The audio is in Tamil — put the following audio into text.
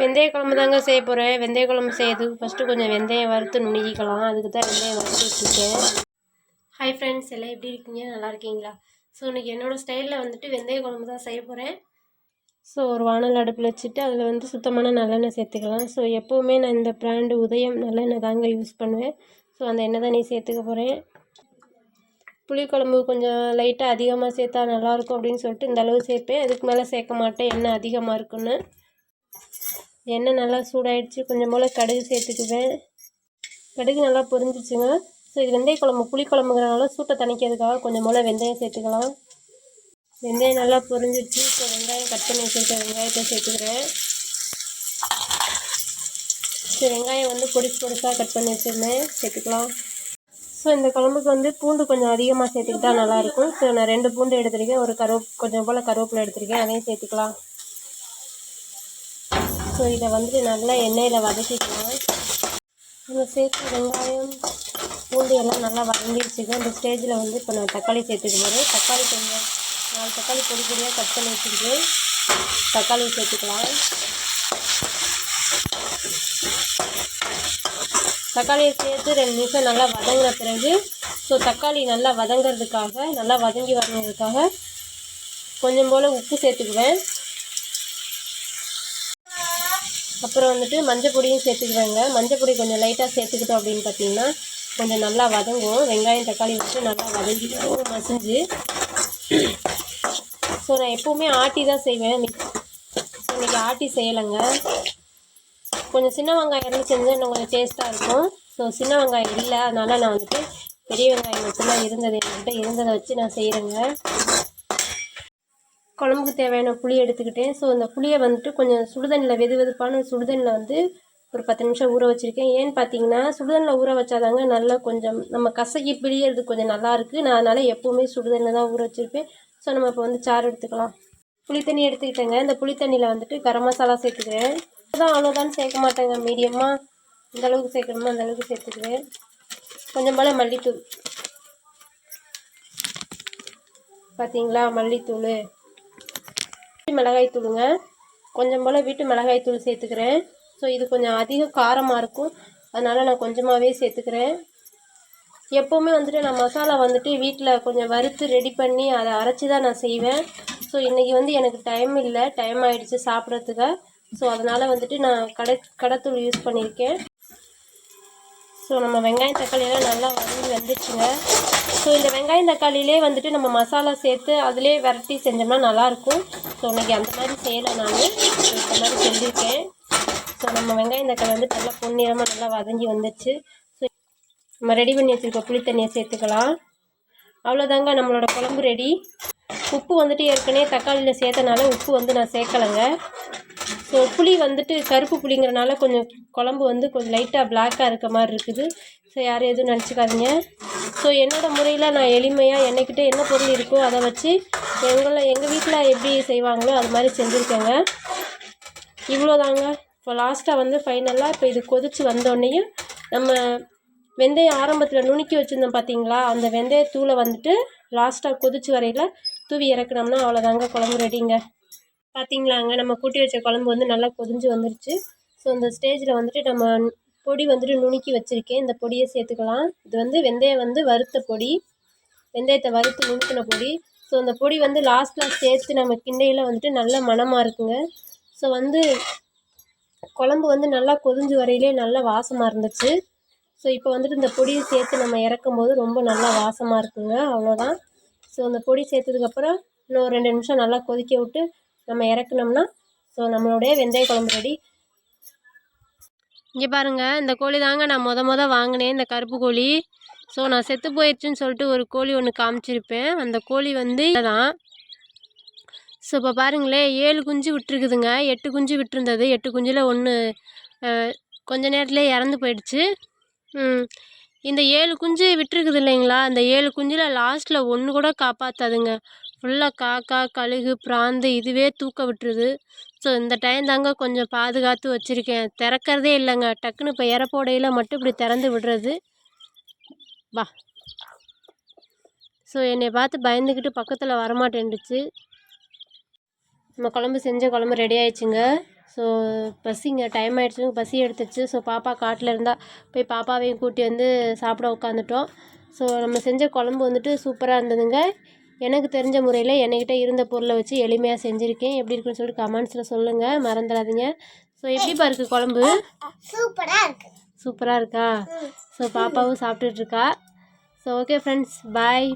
வெந்தய குழம்பு தாங்க செய்ய போகிறேன் வெந்தய குழம்பு செய்யறதுக்கு ஃபஸ்ட்டு கொஞ்சம் வெந்தயம் வறுத்து நுணுகிக்கலாம் அதுக்கு தான் வெந்தயம் வறுத்து வச்சுருக்கேன். ஹாய் ஃப்ரெண்ட்ஸ் எல்லாம் எப்படி இருக்கீங்க? நல்லா இருக்கீங்களா? ஸோ இன்றைக்கி என்னோடய ஸ்டைலில் வந்துட்டு வெந்தய குழம்பு தான் செய்ய போகிறேன் ஸோ ஒரு வானல் அடுப்பில் வச்சுட்டு அதில் வந்து சுத்தமான நல்லெண்ணெய் சேர்த்துக்கலாம். ஸோ எப்போவுமே நான் இந்த ப்ராண்டு உதயம் நல்லெண்ணெய் தாங்க யூஸ் பண்ணுவேன். ஸோ அந்த எண்ணெய் தான் நீ சேர்த்துக்க போகிறேன் புளிக்குழம்பு கொஞ்சம் லைட்டாக அதிகமாக சேர்த்தா நல்லாயிருக்கும் அப்படின்னு சொல்லிட்டு இந்த அளவு சேர்ப்பேன். அதுக்கு மேலே சேர்க்க மாட்டேன். எண்ணெய் அதிகமாக இருக்குன்னு. எண்ணெய் நல்லா சூடாயிடுச்சு. கொஞ்சம் போல் கடுகு சேர்த்துக்குவேன். கடுகு நல்லா பொரிஞ்சிச்சுங்க. ஸோ இது வெந்தய குழம்பு புளிக்குழம்புங்கிறனால சூட்டை தணிக்கிறதுக்காக கொஞ்சம் போல் வெந்தயம் சேர்த்துக்கலாம். வெந்தயம் நல்லா பொரிஞ்சிடுச்சு. இப்போ வெங்காயம் கட் பண்ணி வச்சுருக்க வெங்காயத்தை சேர்த்துக்கிறேன். ஸோ வெங்காயம் வந்து பொடிசு பொடிசாக கட் பண்ணி வச்சுருந்தேன். சேர்த்துக்கலாம். ஸோ இந்த குழம்புக்கு வந்து பூண்டு கொஞ்சம் அதிகமாக சேர்த்துக்கிட்டா நல்லாயிருக்கும் ஸோ நான் ரெண்டு பூண்டு எடுத்திருக்கேன். ஒரு கருவேப் கொஞ்சம் போல் கருவேப்பிலை எடுத்திருக்கேன். அதையும் சேர்த்துக்கலாம். ஸோ இதை வந்துட்டு நல்லா எண்ணெயில் வதக்கிக்கலாம். நம்ம சேர்த்து வெங்காயம் பூண்டு எல்லாம் நல்லா வதங்கிடுச்சுங்க இந்த ஸ்டேஜில் வந்து இப்போ நான் தக்காளி சேர்த்துக்க போகிறேன் தக்காளி கொஞ்சம் நாலு தக்காளி பொடி பொடியாக கட் பண்ணி வச்சுருக்கு தக்காளி சேர்த்துக்கலாம். தக்காளியை சேர்த்து ரெண்டு நிமிஷம் நல்லா வதங்கின பிறகு ஸோ தக்காளி நல்லா வதங்கிறதுக்காக நல்லா வதங்கி வரணுங்கிறதுக்காக கொஞ்சம் போல் உப்பு சேர்த்துக்குவேன். அப்புறம் வந்துட்டு மஞ்சள் பொடியும் சேர்த்துக்குவேங்க. மஞ்சள் பொடி கொஞ்சம் லைட்டாக சேர்த்துக்கிட்டோம் அப்படின்னு பார்த்தீங்கன்னா கொஞ்சம் நல்லா வதங்கும். வெங்காயம் தக்காளி வச்சு நல்லா வதங்கி மசிஞ்சு. ஸோ நான் எப்போவுமே ஆட்டி தான் செய்வேன். ஸோ இன்றைக்கி ஆட்டி செய்யலைங்க. கொஞ்சம் சின்ன வெங்காயம் இருந்து செஞ்சால் இன்னும் கொஞ்சம் டேஸ்ட்டாக இருக்கும். ஸோ சின்ன வெங்காயம் இல்லை. அதனால் நான் வந்துட்டு பெரிய வெங்காயம் மட்டும்தான் இருந்தது. என்கிட்ட இருந்ததை வச்சு நான் செய்கிறேங்க குழம்புக்கு தேவையான புளி எடுத்துக்கிட்டேன். ஸோ அந்த புளியை வந்துட்டு கொஞ்சம் சுடுதண்ணியில் வெது வெதுப்பான சுடுதண்ணியில் வந்து ஒரு பத்து நிமிஷம் ஊற வச்சுருக்கேன். ஏன்னு பார்த்தீங்கன்னா சுடுதண்ணில் ஊற வச்சாதாங்க நல்லா கொஞ்சம் நம்ம கசக்கி பிழியறது கொஞ்சம் நல்லாயிருக்கு நான் அதனால் எப்போவுமே சுடுதண்ணில் தான் ஊற வச்சுருப்பேன். ஸோ நம்ம இப்போ வந்து சாறு எடுத்துக்கலாம். புளித்தண்ணி எடுத்துக்கிட்டேங்க. இந்த புளித்தண்ணியில் வந்துட்டு கரம் மசாலா சேர்த்துக்கிறேன். தான் அவ்வளோதான் சேர்க்க மாட்டேங்க. மீடியமாக இந்த அளவுக்கு சேர்க்கணுமோ? அந்த அளவுக்கு சேர்த்துக்குவேன் கொஞ்சம் போல் மல்லித்தூள். பார்த்தீங்களா மல்லித்தூள். மிளகாய் தூளுங்க. கொஞ்சம் போல் வீட்டு மிளகாய் தூள் சேர்த்துக்கிறேன். ஸோ இது கொஞ்சம் அதிக காரமாக இருக்கும். அதனால் நான் கொஞ்சமாகவே சேர்த்துக்கிறேன். எப்போவுமே வந்துட்டு நான் மசாலா வந்துட்டு வீட்டில் கொஞ்சம் வறுத்து ரெடி பண்ணி அதை அரைச்சி தான் நான் செய்வேன். ஸோ இன்றைக்கி வந்து எனக்கு டைம் இல்லை. டைம் ஆகிடுச்சு சாப்பிட்றதுக்கு. ஸோ அதனால் வந்துட்டு நான் கடை கடைத்தூள் யூஸ் பண்ணியிருக்கேன். ஸோ நம்ம வெங்காயம் தக்காளியெல்லாம் நல்லா வதங்கி வந்துச்சுங்க ஸோ இந்த வெங்காயம் தக்காளியிலே வந்துட்டு நம்ம மசாலா சேர்த்து அதிலே விரட்டி செஞ்சோம்னா நல்லாயிருக்கும். ஸோ இன்றைக்கி அந்த மாதிரி செய்யலை நான். இந்த மாதிரி செஞ்சுருக்கேன். ஸோ நம்ம வெங்காயம் தக்காளி வந்து நல்லா பொன்னிறமாக நல்லா வதங்கி வந்துச்சு ஸோ நம்ம ரெடி பண்ணி வச்சுருக்க புளி தண்ணியை சேர்த்துக்கலாம். அவ்வளோதாங்க நம்மளோட குழம்பு ரெடி. உப்பு வந்துட்டு ஏற்கனவே தக்காளியில் சேர்த்தனால உப்பு வந்து நான் சேர்க்கலைங்க. ஸோ புளி வந்துட்டு கருப்பு புளிங்கிறனால கொஞ்சம் குழம்பு வந்து கொஞ்சம் லைட்டாக பிளாக்காக இருக்க மாதிரி இருக்குது. ஸோ யாரும் எதுவும் நினச்சிக்காதீங்க. ஸோ என்னோடய முறையில் நான் எளிமையாக என்னைக்கிட்ட என்ன பொருள் இருக்கோ அதை வச்சு எங்களை எங்கள் வீட்டில் எப்படி செய்வாங்களோ அது மாதிரி செஞ்சுருக்கேங்க. இவ்வளோதாங்க. இப்போ லாஸ்ட்டாக வந்து ஃபைனலாக இப்போ இது கொதித்து வந்தோடனேயும் நம்ம வெந்தயம் ஆரம்பத்தில் நுணுக்கி வச்சுருந்தோம் பார்த்தீங்களா அந்த வெந்தயத்தூளை வந்துட்டு லாஸ்ட்டாக கொதிச்சு வரையில் தூவி இறக்குனோம்னா அவ்வளோதாங்க குழம்பு ரெடிங்க பார்த்திங்களாங்க நம்ம கூட்டி வச்ச குழம்பு வந்து நல்லா கொதிஞ்சு வந்துருச்சு. ஸோ இந்த ஸ்டேஜில் வந்துட்டு நம்ம பொடி வந்துட்டு நுணுக்கி வச்சுருக்கேன். இந்த பொடியை சேர்த்துக்கலாம். இது வந்து வெந்தயம் வந்து வறுத்த பொடி. வெந்தயத்தை வறுத்து நுணுக்கின பொடி. ஸோ அந்த பொடி வந்து லாஸ்ட்டில் சேர்த்து நம்ம கிண்டையில் வந்துட்டு நல்ல மணமாக இருக்குங்க. ஸோ வந்து குழம்பு வந்து நல்லா கொதிஞ்சு வரையிலே நல்ல வாசமாக இருந்துச்சு. ஸோ இப்போ வந்துட்டு இந்த பொடியை சேர்த்து நம்ம இறக்கும் போது ரொம்ப நல்லா வாசமாக இருக்குங்க. அவ்வளோதான் ஸோ அந்த பொடி சேர்த்ததுக்கப்புறம் இன்னும் ரெண்டு நிமிஷம் நல்லா கொதிக்க விட்டு நம்ம இறக்குனோம்னா ஸோ நம்மளுடைய வெந்தய குழம்பு ரெடி இங்கே பாருங்கள் இந்த கோழி தாங்க நான் மொத மொதல் வாங்கினேன் இந்த கருப்பு கோழி. ஸோ நான் செத்து போயிடுச்சுன்னு சொல்லிட்டு ஒரு கோழி ஒன்று காமிச்சிருப்பேன். அந்த கோழி வந்து தான் ஸோ இப்போ பாருங்களேன் ஏழு குஞ்சு விட்டுருக்குதுங்க. எட்டு குஞ்சு விட்டுருந்தது. எட்டு குஞ்சில் ஒன்று கொஞ்ச நேரத்தில் இறந்து போயிடுச்சு. இந்த ஏழு குஞ்சு விட்டுருக்குது இல்லைங்களா? அந்த ஏழு குஞ்சில் லாஸ்ட்டில் ஒன்று கூட காப்பாற்றாதுங்க ஃபுல்லாக காக்கா கழுகு பிராந்து இதுவே தூக்க விட்டுருது. ஸோ இந்த டைம் தாங்க கொஞ்சம் பாதுகாத்து வச்சுருக்கேன். திறக்கிறதே இல்லைங்க. டக்குன்னு இப்போ இறப்போடையில் மட்டும் இப்படி திறந்து விடுறது. வா. ஸோ என்னை பார்த்து பயந்துக்கிட்டு பக்கத்தில் வரமாட்டேன்டுச்சு. நம்ம குழம்பு செஞ்ச குழம்பு ரெடி ஆயிடுச்சுங்க. ஸோ பசிங்க. டைம் ஆகிடுச்சு பசி எடுத்துச்சு. ஸோ பாப்பா காட்டில் இருந்தால் போய் பாப்பாவையும் கூட்டி வந்து சாப்பிட உட்காந்துட்டோம். ஸோ நம்ம செஞ்ச குழம்பு வந்துட்டு சூப்பராக இருந்ததுங்க. எனக்கு தெரிஞ்ச முறையில் என்கிட்ட இருந்த பொருளை வச்சு எளிமையாக செஞ்சுருக்கேன். எப்படி இருக்குன்னு சொல்லிட்டு கமெண்ட்ஸில் சொல்லுங்கள் மறந்துடாதீங்க. ஸோ எப்படிப்பா இருக்குது குழம்பு? சூப்பரா இருக்கு. சூப்பராக இருக்கா? ஸோ பாப்பாவும் சாப்பிட்டுட்டு இருக்கா. So okay friends bye